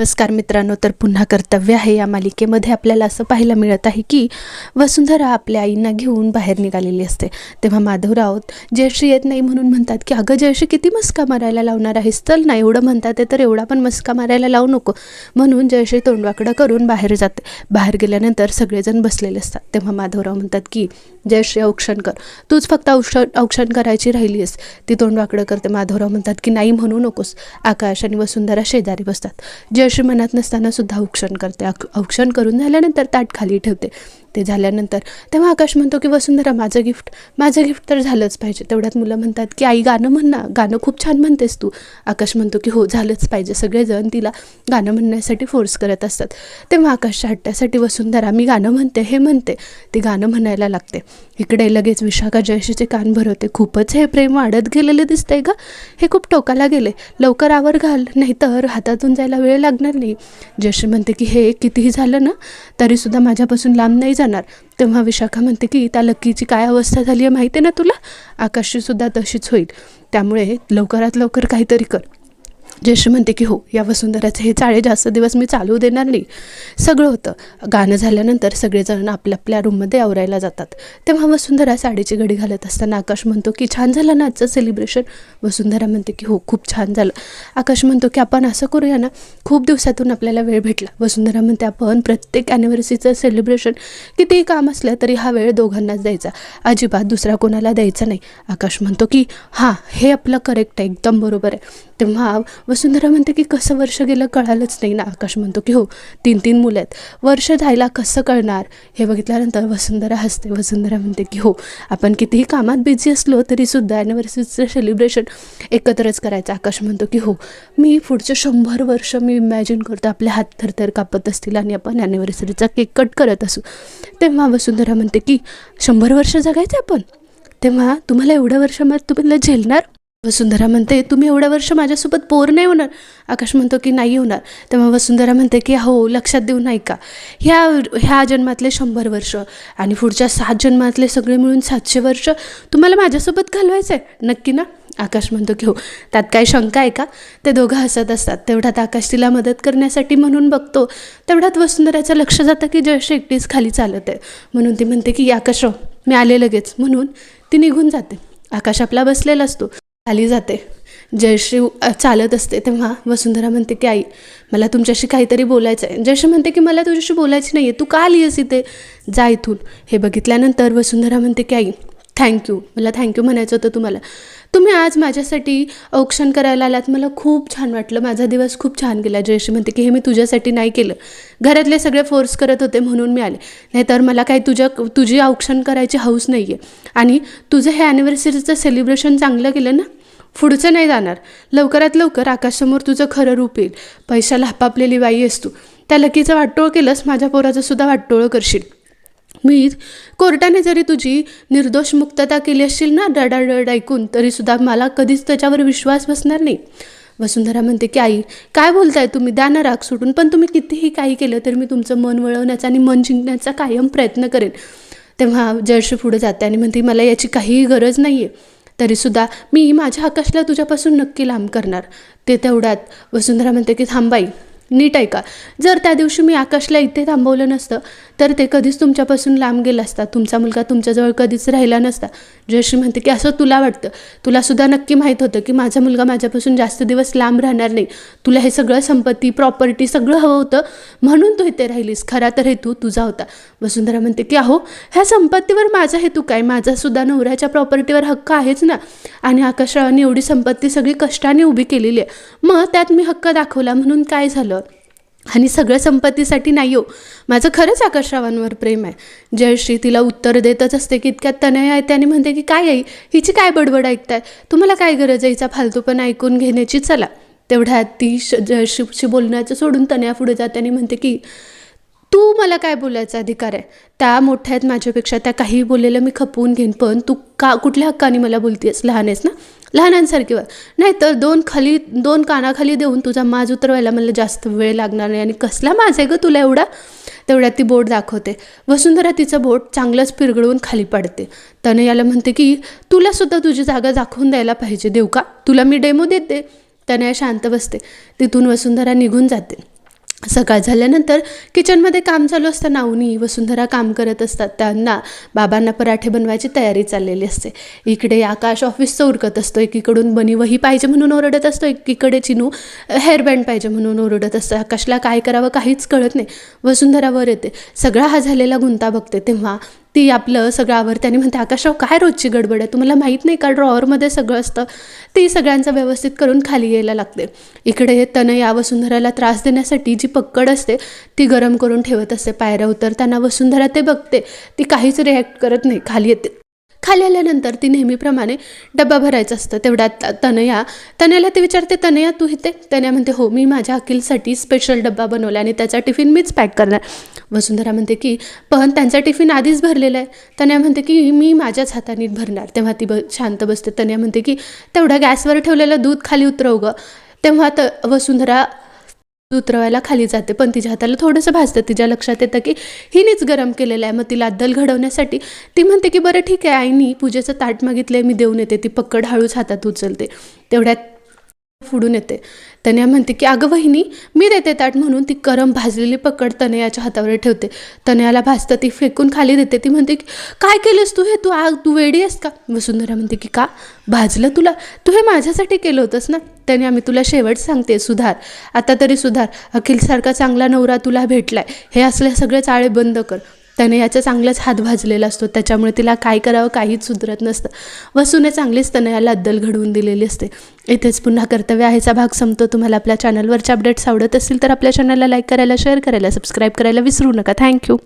नमस्कार मित्रांनो तर पुन्हा कर्तव्य आहे या मालिकेमध्ये आपल्याला असं पाहायला मिळत आहे की वसुंधरा आपल्या आईंना घेऊन बाहेर निघालेली असते. तेव्हा माधवराव जयश्री येत नाही म्हणून म्हणतात की अगं जयश्री किती मस्का मारायला लावणार आहेस? चल ना एवढं म्हणतात ते तर एवढा पण मस्का मारायला लावू नको. म्हणून जयश्री तोंडवाकडं करून बाहेर जाते. बाहेर गेल्यानंतर सगळेजण बसलेले असतात. तेव्हा माधवराव म्हणतात की जयश्री औक्षण कर. तूच फक्त औक्षण औक्षण करायची राहिली आहेस. ती तोंडवाकडं करते. माधवराव म्हणतात की नाही म्हणू नकोस. आकाश आणि वसुंधरा शेजारी बसतात. जय अशी मनात नसताना सुद्धा औक्षण करते. औक्षण करून झाल्यानंतर ताट खाली ठेवते. ते झाल्यानंतर तेव्हा आकाश म्हणतो की वसुंधरा माझं गिफ्ट माझं गिफ्ट तर झालंच पाहिजे. तेवढ्यात मुलं म्हणतात की आई गाणं म्हण ना गाणं खूप छान म्हणतेस तू. आकाश म्हणतो की हो झालंच पाहिजे. सगळेजण तिला गाणं म्हणण्यासाठी फोर्स करत असतात. तेव्हा आकाशच्या हट्ट्यासाठी वसुंधरा मी गाणं म्हणते हे म्हणते. ती गाणं म्हणायला लागते. इकडे लगेच विशाखा जयशीचे कान भरवते. खूपच हे प्रेम वाढत गेलेले दिसतंय का हे खूप टोकाला गेले. लवकर आवर घाल नाहीतर हातातून जायला वेळ लागणार नाही. जयश्री म्हणते की हे कितीही झालं ना तरीसुद्धा माझ्यापासून लांब नाही जाणार. तेव्हा विशाखा म्हणते की त्या लक्कीची काय अवस्था झाली आहे माहिती आहे ना तुला? आकाशची सुद्धा तशीच होईल. त्यामुळे लवकरात लवकर काहीतरी कर. जयश्री म्हणते की हो या वसुंधराचे हे चाळे जास्त दिवस मी चालू देणार नाही. सगळं होतं. गाणं झाल्यानंतर सगळेजण आपल्या आपल्या रूममध्ये आवरायला जातात. तेव्हा वसुंधरा साडीची घडी घालत असताना आकाश म्हणतो की छान झालं ना आजचं सेलिब्रेशन वसुंधरा म्हणते की हो खूप छान झालं. आकाश म्हणतो की आपण असं करूया ना? खूप दिवसातून आपल्याला वेळ भेटला. वसुंधरा म्हणते आपण प्रत्येक ॲनिव्हर्सरीचं सेलिब्रेशन कितीही काम असलं तरी हा वेळ दोघांनाच द्यायचा. अजिबात दुसरा कोणाला द्यायचा नाही. आकाश म्हणतो की हां हे आपलं करेक्ट आहे. एकदम बरोबर आहे. तेव्हा वसुंधरा म्हणते की कसं वर्ष गेलं कळालंच नाही ना. आकाश म्हणतो की हो तीन तीन मुलं आहेत. वर्ष जायला कसं कळणार? हे बघितल्यानंतर वसुंधरा हसते. वसुंधरा म्हणते की हो आपण कितीही कामात बिझी असलो तरीसुद्धा ॲनिव्हर्सरीचं सेलिब्रेशन एकत्रच करायचं. आकाश म्हणतो की हो मी पुढचे शंभर वर्ष मी इमॅजिन करतो. आपले हात थरथर कापत असतील आणि आपण ॲनिव्हर्सरीचा केक कट करत असू. तेव्हा वसुंधरा म्हणते की शंभर वर्ष जगायचं आपण? तेव्हा तुम्हाला एवढ्या वर्षामध्ये तुम्हाला झेलणार? वसुंधरा म्हणते तुम्ही एवढ्या वर्ष माझ्यासोबत पोर नाही होणार. आकाश म्हणतो की नाही होणार. तेव्हा वसुंधरा म्हणते की हो लक्षात देऊ नाही का ह्या ह्या जन्मातले शंभर वर्ष आणि पुढच्या सात जन्मातले सगळे मिळून सातशे वर्ष तुम्हाला माझ्यासोबत घालवायचं आहे नक्की ना? आकाश म्हणतो की हो. त्यात काही शंका आहे का? ते दोघं हसत असतात. तेवढ्यात आकाश तिला मदत करण्यासाठी म्हणून बघतो. तेवढ्यात वसुंधराचं लक्ष जातं की जयश्री एकटीच खाली चालत आहे. म्हणून ती म्हणते की आकाशराव हो, मी आले लगेच. म्हणून ती निघून जाते. आकाश आपला बसलेला असतो. खाली जाते. जयश्री चालत असते तेव्हा वसुंधरा म्हणते की आई मला तुमच्याशी काहीतरी बोलायचं आहे जयश्री म्हणते की मला तुझ्याशी बोलायची नाही आहे तू का आली आहेस इथे? जा इथून. हे बघितल्यानंतर वसुंधरा म्हणते की आई थँक्यू मला थँक्यू म्हणायचं होतं तुम्हाला. तुम्ही आज माझ्यासाठी औक्षण करायला आलात. मला खूप छान वाटलं. माझा दिवस खूप छान गेला. जयश्री म्हणते की हे मी तुझ्यासाठी नाही केलं. घरातले सगळे फोर्स करत होते म्हणून मी आले. नाहीतर मला काही तुझ्या तुझी औक्षण करायची हौस नाही आहे आणि तुझं हे ॲनिव्हर्सरीचं सेलिब्रेशन चांगलं केलं ना? पुढचं नाही जाणार. लवकरात लवकर आकाशसमोर तुझं खरं रूप येईल. पैशाला हपापलेली बाई आहेस तू. त्या लकीचं वाटोळ केलंस माझ्या पोराचं सुद्धा वाटोळं करशील. मी कोर्टाने जरी तुझी निर्दोष मुक्तता केली असशील ना डडाडड ऐकून तरीसुद्धा मला कधीच त्याच्यावर विश्वास बसणार नाही. वसुंधरा म्हणते की आई काय बोलताय तुम्ही? द्या ना राग सुटून पण तुम्ही कितीही काही केलं तरी मी तुमचं मन वळवण्याचा आणि मन जिंकण्याचा कायम प्रयत्न करेन. तेव्हा जयश्री पुढे जाते आणि म्हणते मला याची काहीही गरज नाही आहे तरीसुद्धा मी माझ्या आकाशला तुझ्यापासून नक्की लांब करणार. ते तेवढ्यात वसुंधरा म्हणते की थांबाई नीट ऐका जर त्या दिवशी मी आकाशला इथे थांबवलं नसतं तर ते कधीच तुमच्यापासून लांब गेला असता. तुमचा मुलगा तुमच्याजवळ कधीच राहिला नसता. जयश्री म्हणते की असं तुला वाटतं. तुलासुद्धा नक्की माहीत होतं की माझा मुलगा माझ्यापासून जास्त दिवस लांब राहणार नाही. तुला हे सगळं संपत्ती प्रॉपर्टी सगळं हवं होतं. म्हणून तू इथे राहिलीस. खरा तर हेतू तुझा होता. वसुंधरा म्हणते की अहो ह्या संपत्तीवर माझा हेतू काय? माझासुद्धा नवऱ्याच्या प्रॉपर्टीवर हक्क आहेच ना? आणि आकाशरावांनी एवढी संपत्ती सगळी कष्टाने उभी केलेली आहे. मग त्यात मी हक्क दाखवला म्हणून काय झालं? आणि सगळ्या संपत्तीसाठी नाही हो. माझं खरंच आकाशरावांवर प्रेम आहे. जयश्री तिला उत्तर देतच असते की इतक्यात तनया आहे. त्याने म्हणते की काय आई हिची काय बडबड ऐकताय? तुम्हाला काय गरज आहे? हिचा फालतूपणा ऐकून घेण्याची चला. तेवढ्यात ती श जयश्रीशी बोलण्याचं सोडून तनया पुढे जाते आणि म्हणते की तू मला काय बोलायचा अधिकार आहे? त्या मोठ्या आहेत माझ्यापेक्षा त्या काही बोललेलं मी खपवून घेईन पण तू का कुठल्या हक्काने मला बोलतेस? लहान आहेस ना? लहानांसारखी वा. नाही तर दोन खाली दोन कानाखाली देऊन तुझा माज उतरवायला मला जास्त वेळ लागणार नाही. आणि कसला माज आहे गं तुला एवढा? तेवढ्यात ती बोट दाखवते. वसुंधरा तिचं बोट चांगलंच पिरगळून खाली पडते. तनयाला म्हणते की तुलासुद्धा तुझी जागा दाखवून द्यायला पाहिजे देऊ का? तुला मी डेमो देते. त्याने शांत बसते. तिथून वसुंधरा निघून जाते. सकाळ झाल्यानंतर किचनमध्ये काम चालू असतं नावनी वसुंधरा काम करत असतात. त्यांना बाबांना पराठे बनवायची तयारी चाललेली असते. इकडे आकाश ऑफिसचं उरकत असतो. एकीकडून बनी वही पाहिजे म्हणून ओरडत असतो. एकीकडे चिनू हेअरबँड पाहिजे म्हणून ओरडत असतं. आकाशला काय करावं काहीच कळत नाही. वसुंधरावर येते. सगळा हा झालेला गुंता बघते. तेव्हा ती आपलं सगळं आवरते आणि म्हणते आकाशराव काय रोजची गडबड आहे? तुम्हाला माहीत नाही का ड्रॉवरमध्ये सगळं असतं. ती सगळ्यांचं व्यवस्थित करून खाली यायला लागते. इकडे तनया वसुंधराला त्रास देण्यासाठी जी पक्कड असते ती गरम करून ठेवत असते पायऱ्या उतरताना. वसुंधरा ते बघते ती काहीच रिॲक्ट करत नाही खाली येते. खाली आल्यानंतर ती नेहमीप्रमाणे डब्बा भरायचा असतं. तेवढ्यात त- तनया तनयाला ती विचारते तनया तू इथे? तनया म्हणते हो मी माझ्या अखिलसाठी स्पेशल डब्बा बनवला आणि त्याचा टिफिन मीच पॅक करणार. वसुंधरा म्हणते की पण त्यांचा टिफिन आधीच भरलेला आहे. तनया म्हणते की मी माझ्याच हाताने भरणार. तेव्हा ती ब शांत बसते. तनया म्हणते की तेवढ्या गॅसवर ठेवलेलं दूध खाली उतरव गं. तेव्हा त वसुंधरा उतरवायला खाली जाते पण तिच्या हाताला थोडंसं भाजतं. तिच्या लक्षात येतं की हिनेच गरम केलेलं आहे. मग तिला अद्दल घडवण्यासाठी ती म्हणते की बरं ठीक आहे आईनी पूजेचं ताट मागितलंय मी देऊन येते. ती पक्कड हळूच हातात उचलते. तेवढ्यात फुडून येते. तनया म्हणते की अगं वहिनी मी देते ताट म्हणून ती करम भाजलेली पकड तनयाच्या हातावर ठेवते. तनयाला भाजतं ती फेकून खाली देते. ती म्हणते की काय केलंस तू हे? तू आग तू वेडी आहेस का? वसुंधरा म्हणते की का? भाजलं तुला? तू हे माझ्यासाठी केलं होतंस ना? त्याने आम्ही तुला शेवट सांगते सुधार. आता तरी सुधार. अखिलसारखा चांगला नवरा तुला भेटलाय. हे असल्या सगळे चाळे बंद कर. त्याने याचा चांगलाच हात भाजलेला असतो. त्याच्यामुळे तिला काय करावं काहीच सुधरत नसतं. वसूने चांगलीच तनयाला अद्दल घडवून दिलेली असते. इथेच पुन्हा कर्तव्य आहेचा भाग संपतो. तुम्हाला आपल्या चॅनलवरच्या अपडेट्स आवडत असतील तर आपल्या चॅनलला लाईक करायला शेअर करायला सबस्क्राईब करायला विसरू नका. थँक्यू